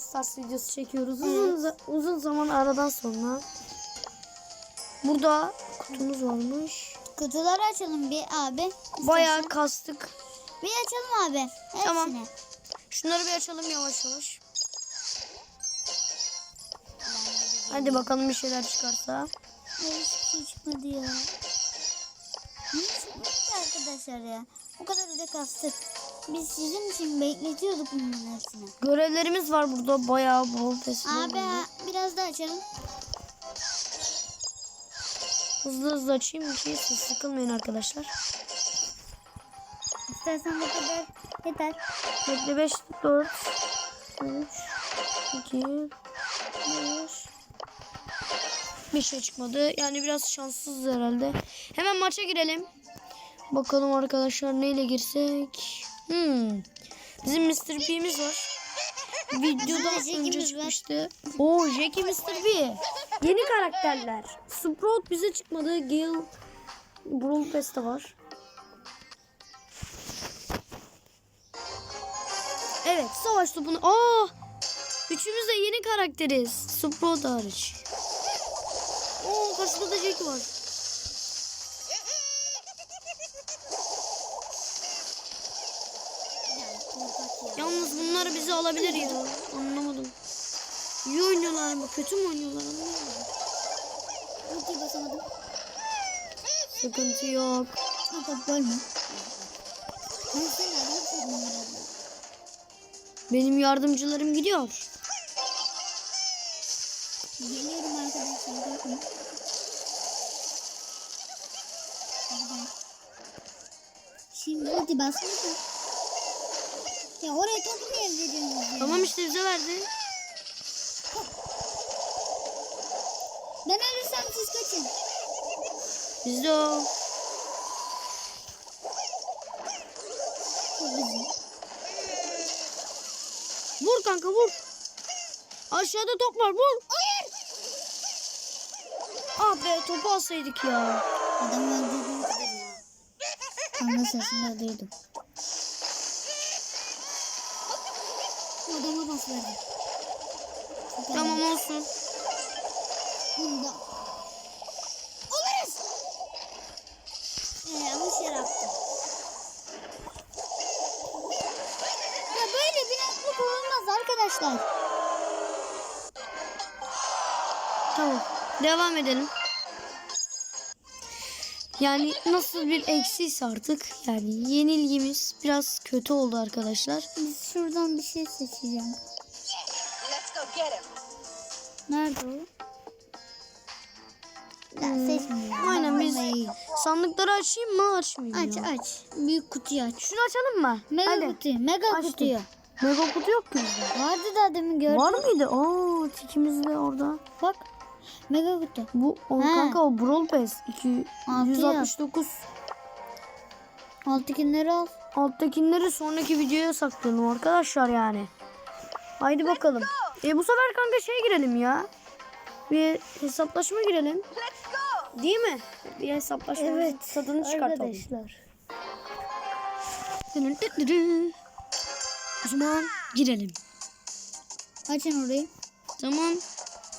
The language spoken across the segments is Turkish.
Stars videosu çekiyoruz. Uzun, za- uzun zaman aradan sonra. Burada kutumuz varmış. Kutuları açalım bir abi. Bayağı kastık. Bir açalım abi. Hepsini. Tamam. Şunları bir açalım yavaş yavaş. Hadi bakalım bir şeyler çıkarsa. Hiçbir şey çıkmadı ya. Niye çıkmadı arkadaşlar ya? O kadar da kastık. Biz sizin için bekletiyorduk bunların hepsini. Görevlerimiz var burada bayağı bol festival. Abi ha, biraz daha açalım. Hızlı hızlı açayım ki siz sıkılmayın arkadaşlar. İstersen bu kadar yeter. Bekle 5, 4, 3, 2, 5. Bir şey çıkmadı. Yani biraz şanssız herhalde. Hemen maça girelim. Bakalım arkadaşlar neyle girsek. Hmm. Bizim Mr. P'miz var. Videodan önce çıkmıştı. Oo Jackie Mr. P. Yeni karakterler. Sprout bize çıkmadı. Gale Brawl Pass'te var. Evet savaş topunu. Aa! Üçümüz de yeni karakteriz. Sprout hariç. Oo karşıda da Jack var. Yalnız bunlar bizi alabilir ya. Anlamadım. İyi oynuyorlar mı? Kötü mü oynuyorlar anlamadım. Ultiyi basamadım. Sıkıntı yok. Arıyorum bunları. Benim yardımcılarım gidiyor. Geliyorum arkadaşlar. Bakın. Şimdi ulti basmışım. Ya oraya topu niye ya? Tamam işte bize verdi. Ben ölürsem siz kaçın. Bizde o. Vur kanka vur. Aşağıda top var vur. Hayır. Ah be topu alsaydık ya. Adam öldürdüm. Kanka sesini öldürdüm. Adama bas verdim. Tamam olsun. Bunda. Oluruz. Ee, yanlış yer attım. Ya böyle bir atlık olmaz arkadaşlar. Tamam. Devam edelim. Yani nasıl bir eksiyse artık yani yenilgimiz biraz kötü oldu arkadaşlar. Biz şuradan bir şey seçeceğim. Let's go get him. Nerede o? Ya seçmiyorum. Aynen biz sandıkları açayım mı açmayayım Aç ya? aç. Büyük kutuyu aç. Şunu açalım mı? Mega Hadi. kutuyu. Mega Açtım. kutuyu. Mega kutu yok ki bizde. Vardı da demin gördüm. Var mıydı? Aa tikimiz de orada. Bak. Mega kutu. Bu o He. kanka o Brawl Pass 2 Altı 169 Alttakileri al. alttakileri sonraki videoya saklayalım arkadaşlar yani. Haydi bakalım. E bu sefer kanka şey girelim ya. Bir hesaplaşma girelim. Değil mi? Bir hesaplaşma tadını çıkartalım. Arkadaşlar. O zaman girelim. Açın orayı. Tamam.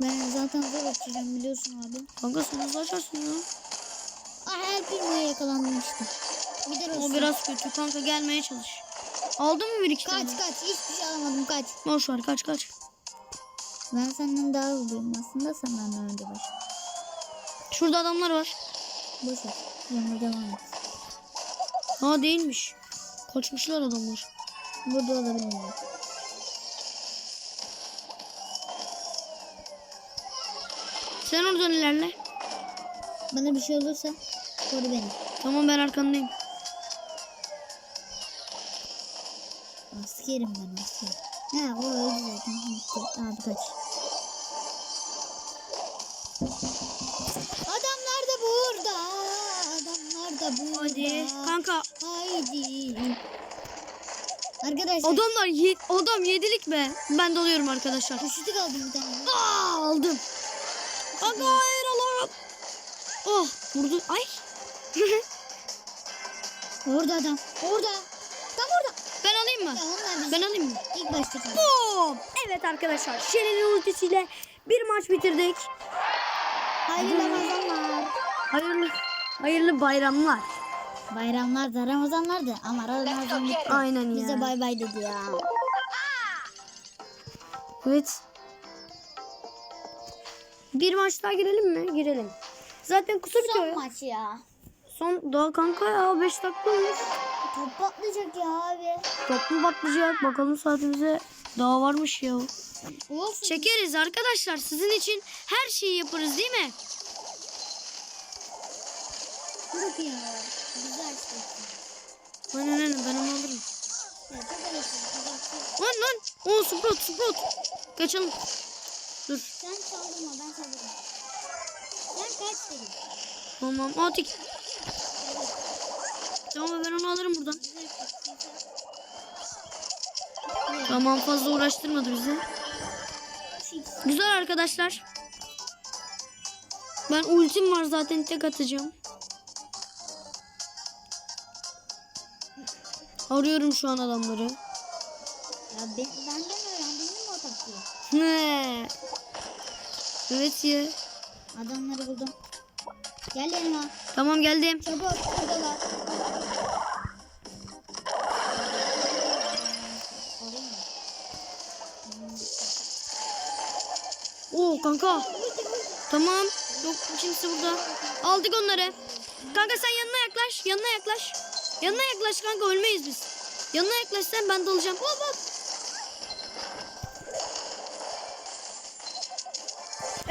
Ben zaten zor açacağım biliyorsun abi. Kanka sen hızlı açarsın ya. Ah her firmaya yakalandım işte. Gider O biraz kötü kanka gelmeye çalış. Aldın mı bir iki tane? Kaç kaç hiçbir şey alamadım kaç. Boş ver kaç kaç. Ben senden daha hızlıyım aslında senden önce baş. Şurada adamlar var. Boş ver. Yanına devam et. Ha değilmiş. Kaçmışlar adamlar. Burada olabilir. Sen oradan ilerle. Bana bir şey olursa koru beni. Tamam ben arkandayım. Askerim ben askerim. He o öldü zaten. Abi kaç. Adamlar da burada. Adamlar da burada. Hadi kanka. Haydi. Arkadaşlar. Adamlar adam yedilik be. Ben dalıyorum arkadaşlar. Poşeti kaldı bir tane. Aa, aldım. Kanka hayır alamam. Oh vurdu. Ay. Orada adam. Orada. Tam orada. Ben alayım mı? Ya Ben alayım mı? ilk baştaki. Boom! Evet arkadaşlar Şeren'in ultisiyle bir maç bitirdik. Hayırlı Ramazanlar. Hayırlı hayırlı bayramlar. Bayramlar da Ramazanlar da ama Ramazan bitti. Aynen ya. Bize bay bay dedi ya. Evet. Bir maç daha girelim mi? Girelim. Zaten bitiyor. Son maç ya. Son daha kanka ya 5 dakika olmuş. Top patlayacak ya abi. Top mu patlayacak? Bakalım saatimize daha varmış ya. Olsun. Çekeriz arkadaşlar. Sizin için her şeyi yaparız değil mi? İyi ya. Güzel işte. Aynen aynen ben onu alırım. Ya çok. Lan lan. O Sprout Sprout. Kaçalım. Dur. Sen saldırma ben saldırırım. Sen kaç dedin? Tamam atik. Tamam ben onu alırım buradan. Tamam fazla uğraştırmadı bizi. Güzel arkadaşlar. Ben ultim var zaten tek atacağım. Arıyorum şu an adamları. Ya ben, benden öğrendin mi? Ne? Evet ya. Adamları buldum. Gel yanıma. Tamam geldim. Çabuk buradalar. Oo kanka. Tamam. Yok kimse burada. Aldık onları. Kanka sen yanına yaklaş. Yanına yaklaş. Yanına yaklaş kanka ölmeyiz biz. Yanına yaklaş sen ben dalacağım. Hop hop.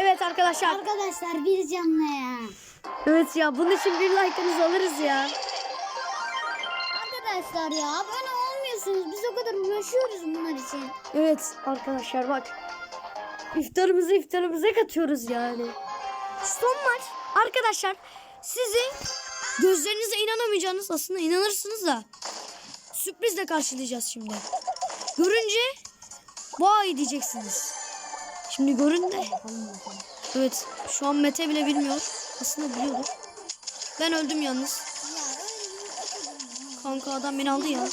Evet arkadaşlar. Arkadaşlar bir canlı ya. Evet ya bunun için bir like'ınızı alırız ya. Arkadaşlar ya abone olmuyorsunuz. Biz o kadar uğraşıyoruz bunlar için. Evet arkadaşlar bak. İftarımızı iftarımıza katıyoruz yani. Son maç arkadaşlar sizi gözlerinize inanamayacağınız aslında inanırsınız da sürprizle karşılayacağız şimdi. Görünce vay diyeceksiniz. Şimdi görün de. Evet şu an Mete bile bilmiyor. Aslında biliyordur. Ben öldüm yalnız. Kanka adam beni aldı ya.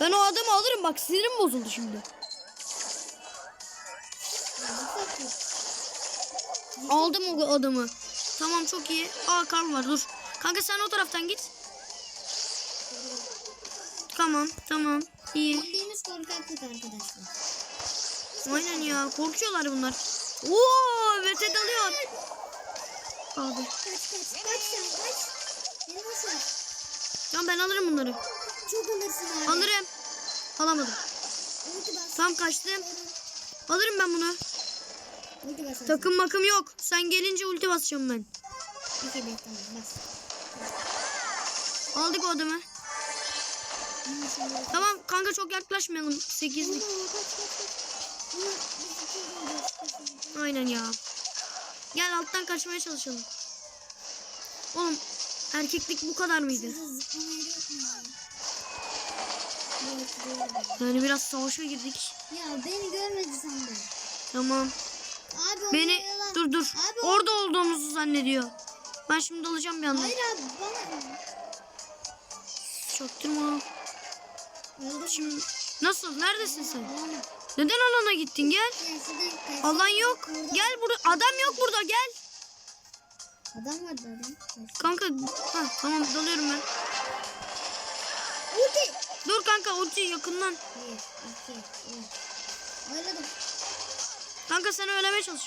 Ben o adamı alırım bak sinirim bozuldu şimdi. Aldım o adamı. Tamam çok iyi. Aa Karl var dur. Kanka sen o taraftan git. Tamam tamam iyi. Korkaklık arkadaşlar. Aynen ya korkuyorlar bunlar. Oo Mete dalıyor. Abi. Kaç kaç kaç sen kaç. Tamam ben alırım bunları. Çok alırsın abi. Alırım. Alamadım. Tam kaçtım. Alırım ben bunu. Takım makım yok. Sen gelince ulti basacağım ben. Aldık o adamı. Tamam kanka çok yaklaşmayalım. Sekizlik. Aynen ya. Gel alttan kaçmaya çalışalım. Oğlum erkeklik bu kadar mıydı? Yani biraz savaşa girdik. Ya beni görmedi sandım. Tamam. Abi Beni yalan. dur dur. Abi o- Orada olduğumuzu zannediyor. Ben şimdi alacağım bir anda. Hayır abi bana. Çaktırma. Öldü Şimdi nasıl? Neredesin sen? Neden alana gittin? Gel. Alan yok. Gel burada. Adam yok burada. Gel. Adam vardı adam. Kanka. Ha, tamam dalıyorum ben. Ulti. Dur kanka ulti yakından. Bir, iki, üç. Oynadım. Kanka sen ölemeye çalış.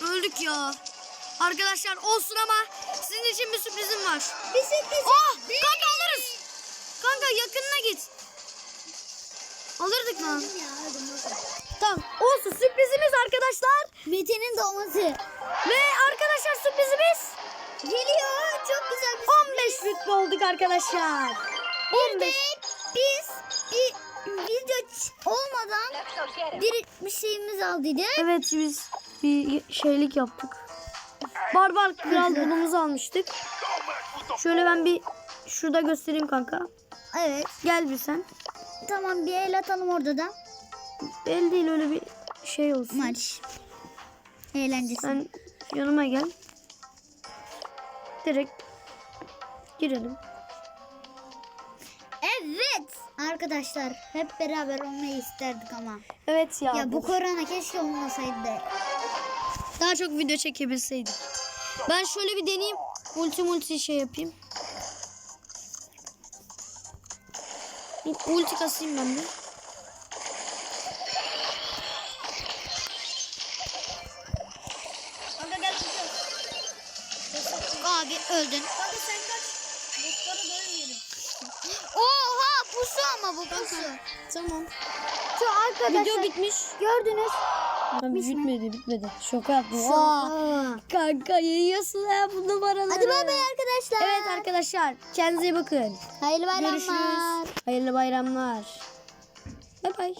Öldük ya. Arkadaşlar olsun ama sizin için bir sürprizim var. Bir sürpriz. Oh! Kanka alırız. Kanka yakınına git. Alırdık lan. Tamam olsun sürprizimiz arkadaşlar. Mete'nin doğması. Ve arkadaşlar sürprizimiz Geliyor. Çok güzel bir 15 rütbe olduk arkadaşlar. 15. Biz bir video olmadan bir, bir şeyimiz aldıydık. Evet biz bir şeylik yaptık. Barbar kral bulumuzu almıştık. Şöyle ben bir şu şurada göstereyim kanka. Evet. Gel bir sen. Tamam bir el atalım orada da. El değil öyle bir şey olsun. Maç. Eğlencesi. Sen yanıma gel. Direkt girelim. Evet. Arkadaşlar hep beraber olmayı isterdik ama. Evet ya. Ya bu korona keşke olmasaydı. Daha çok video çekebilseydik. Ben şöyle bir deneyeyim. Multi multi şey yapayım. Ulti kasayım ben de. Kanka gel Abi öldün. Kanka sen kaç. Botları dövmeyelim. Oha pusu ama bu pusu. Tamam. Şu arkadaşlar. Video bitmiş. Gördünüz. Abi bitmedi bitmedi. Şoka yaptım. Aa, kanka yiyorsun ha bu numaraları. Hadi bay bay arkadaşlar. Evet arkadaşlar kendinize iyi bakın. Hayırlı bayramlar. Görüşürüz. Hayırlı bayramlar. Bay bay.